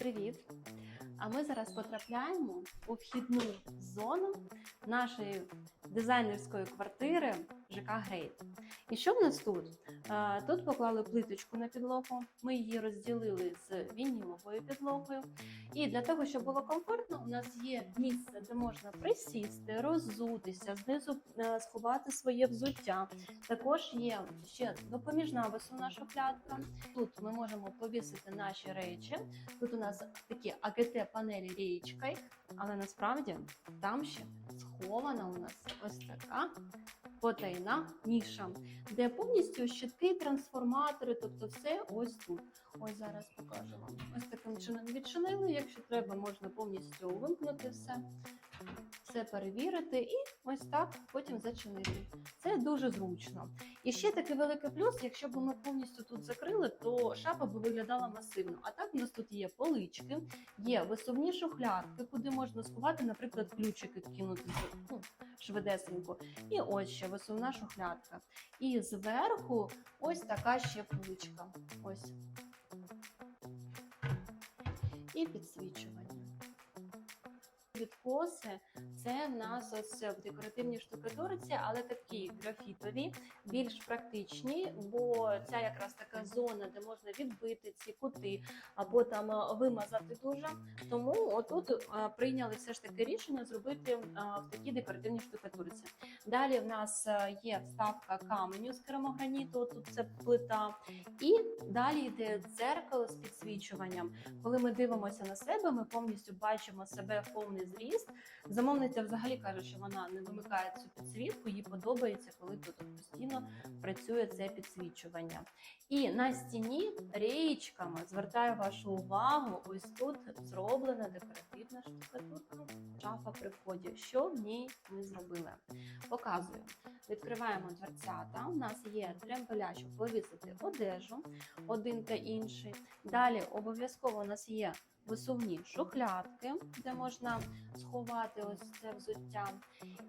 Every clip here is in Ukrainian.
Привіт! А ми зараз потрапляємо у вхідну зону нашої дизайнерської квартири ЖК Грейт. І що в нас тут? Тут поклали плиточку на підлогу, ми її розділили з вініловою підлогою. І для того, щоб було комфортно, у нас є місце, де можна присісти, роззутися, знизу е, сховати своє взуття. Також є ще допоміжна висувна шухлядка. Тут ми можемо повісити наші речі. Тут у нас такі АГТ панелі річкою, але насправді там ще схована у нас ось така потайна ніша, де повністю щитки, трансформатори, тобто все ось тут. Ось зараз покажу вам. Ось таким чином відчинили. Якщо треба, можна повністю вимкнути все, все перевірити і ось так потім зачинити. Це дуже зручно. І ще такий великий плюс, якщо б ми повністю тут закрили, то шафа би виглядала масивно. А так у нас тут є полички, є висувні шухлядки, куди можна сховати, наприклад, ключики кинути ну, швидесенько. І ось ще висувна шухлядка. І зверху ось така ще поличка. Ось. І підсвічування. Відкоси це в нас ось в декоративній штукатурці, але такі графітові, більш практичні, бо ця якраз така зона, де можна відбити ці кути або там е, вимазати дуже. Тому отут е, прийняли все ж таки рішення зробити е, в такій декоративній штукатурці. Далі в нас е, є вставка каменю з керамограніту, тут це плита, і далі йде дзеркало з підсвічуванням. Коли ми дивимося на себе, ми повністю бачимо себе в повний зріст. Замовниця взагалі каже, що вона не вимикає цю підсвітку, їй подобається, коли тут постійно працює це підсвічування. І на стіні річками звертаю вашу увагу, ось тут зроблена декоративна штукатурка. Шафа при вході. Що в ній ми зробили? Показую. Відкриваємо дверцята. У нас є тремпеля, щоб повісити одежу, один та інший. Далі обов'язково у нас є висувні шухлядки, де можна сховати ось це взуття.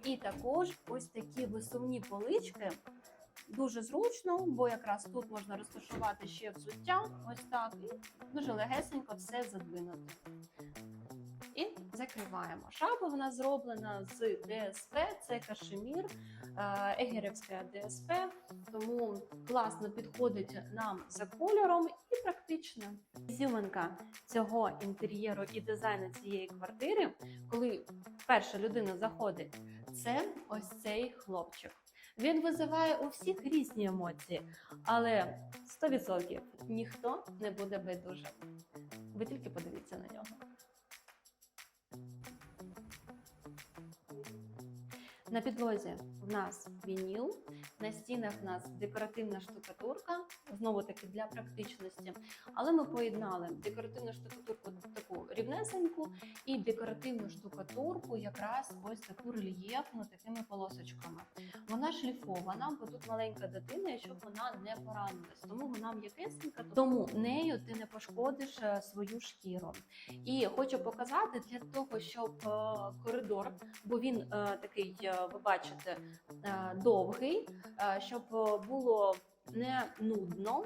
І також ось такі висувні полички. Дуже зручно, бо якраз тут можна розташувати ще взуття, ось так, і дуже легесенько все задвинути. І закриваємо. Шаба вона зроблена з ДСП, це кашемір, е, егерівська ДСП, тому класно підходить нам за кольором і практично. Зілинка цього інтер'єру і дизайну цієї квартири, коли перша людина заходить, це ось цей хлопчик. Він визиває у всіх різні емоції, але 100% ніхто не буде байдужим. Ви тільки подивіться на нього. На підлозі в нас вініл, на стінах в нас декоративна штукатурка, знову таки для практичності. Але ми поєднали декоративну штукатурку таку рівнесеньку і декоративну штукатурку, якраз ось таку рельєфну такими полосочками. Вона шліфована, бо тут маленька дитина, щоб вона не поранилась. Тому вона м'якесенька, тому нею ти не пошкодиш е, свою шкіру. І хочу показати для того, щоб е, коридор, бо він е, такий, ви бачите, е, довгий, е, щоб е, було не нудно,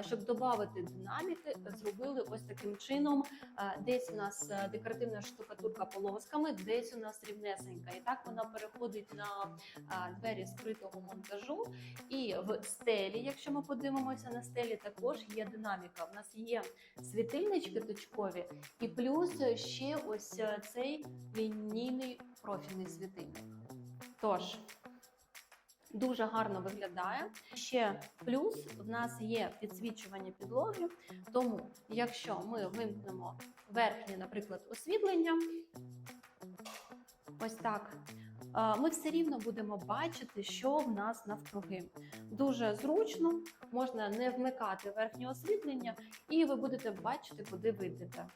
щоб додати динаміки, зробили ось таким чином. Десь у нас декоративна штукатурка полосками, десь у нас рівнесенька. І так вона переходить на двері скритого монтажу. І в стелі, якщо ми подивимося на стелі, також є динаміка. У нас є світильнички точкові, і плюс ще ось цей лінійний профільний світильник. Тож. Дуже гарно виглядає. Ще плюс в нас є підсвічування підлоги. Тому, якщо ми вимкнемо верхнє, наприклад, освітлення, ось так, ми все рівно будемо бачити, що в нас навкруги. Дуже зручно, можна не вмикати верхнє освітлення, і ви будете бачити, куди ви йдете.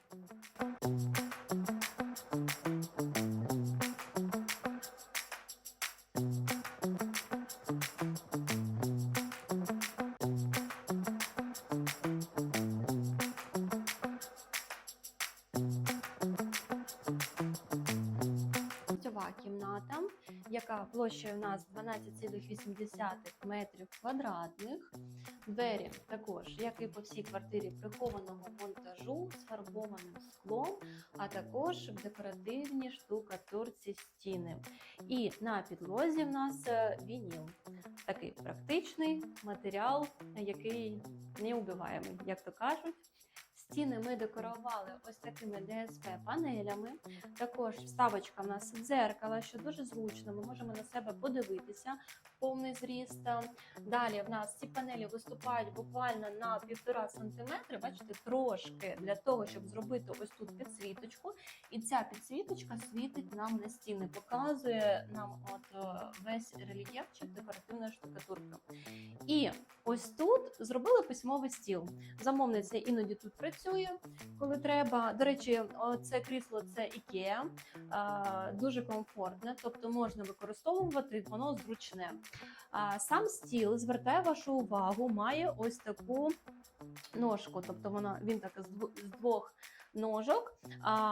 Кімната, яка площею у нас 12,8 метрів квадратних. Двері також, як і по всій квартирі прихованого монтажу з фарбованим склом, а також в декоративній штукатурці стіни. І на підлозі в нас е, вініл. Такий практичний матеріал, який не убиваємий, як то кажуть. Стіни ми декорували ось такими ДСП-панелями. Також вставочка в нас дзеркала, що дуже зручно. Ми можемо на себе подивитися повний зріст. Далі в нас ці панелі виступають буквально на півтора сантиметри. Бачите, трошки для того, щоб зробити ось тут підсвіточку. І ця підсвіточка світить нам на стіни, показує нам от весь рельєфчик декоративної штукатурки. І ось тут зробили письмовий стіл. Замовниця іноді тут працює, коли треба. До речі, це крісло це IKEA, дуже комфортне, тобто можна використовувати, воно зручне. Сам стіл звертає вашу увагу, має ось таку ножку, тобто вона він так з двох. Ножок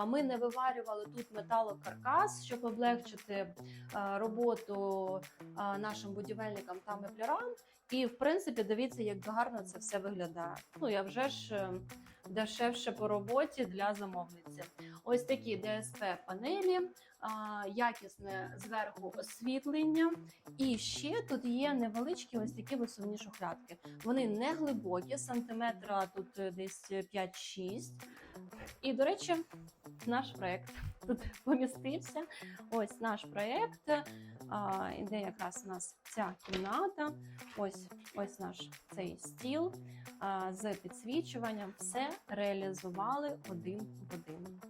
ми не виварювали тут металокаркас, щоб облегчити роботу нашим будівельникам та меблярам. І в принципі, дивіться, як гарно це все виглядає. Ну я вже ж е, дешевше по роботі для замовниці. Ось такі ДСП панелі, якісне зверху освітлення. І ще тут є невеличкі ось такі висувні шухлядки. Вони не глибокі, сантиметра тут е, десь 5-6. І, до речі, наш проєкт тут помістився. Ось наш проєкт. Іде якраз у нас ця кімната. Ось ось наш цей стіл а, з підсвічуванням. Все реалізували один в один.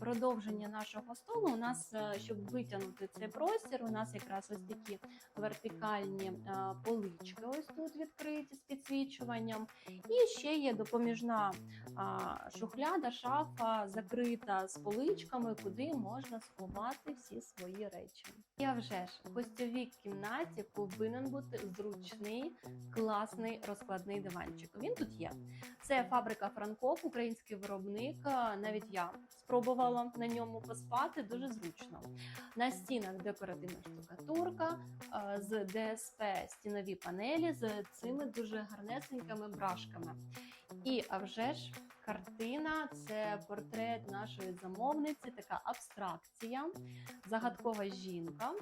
Продовження нашого столу у нас, е, щоб витягнути цей простір, у нас якраз ось такі вертикальні полички, ось тут відкриті підсвічуванням. І ще є допоміжна шухляда, шафа закрита з поличками, куди можна сховати всі свої речі. А вже ж в гостьовій кімнаті повинен бути зручний, класний розкладний диванчик. Він тут є. Це фабрика Франков, український виробник. Навіть я спробувала на ньому поспати. Дуже зручно. На стінах декоративна штукатурка з ДСП стінові панелі з цими дуже гарнесенькими брашками. І а вже ж картина це портрет нашої замовниці, така абстракція, загадкова жінка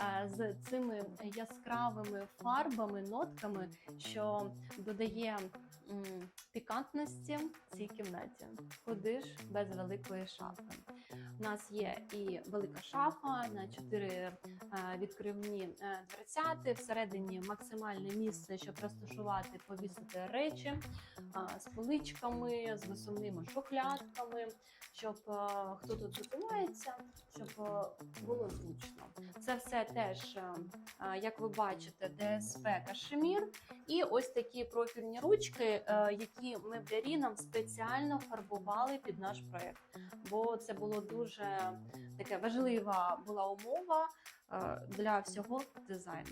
е, з цими яскравими фарбами, нотками, що додає пікантності цій кімнаті. Куди ж без великої шафи? У нас є і велика шафа на чотири е, відкривні е, дверцяти. Всередині максимальне місце, щоб розташувати, повісити речі з поличками, з висувними шухлядками, щоб е, хто тут зупиняється, щоб е, було зручно. Це все теж, е, е, як ви бачите, ДСП кашемір. І ось такі профільні ручки, е, які меблярі нам спеціально фарбували під наш проект. Бо це було дуже таке важлива була умова е, для всього дизайну.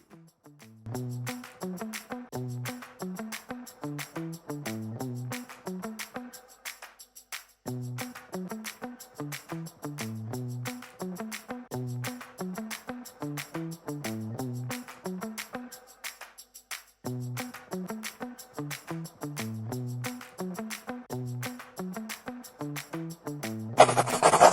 ハハハハ!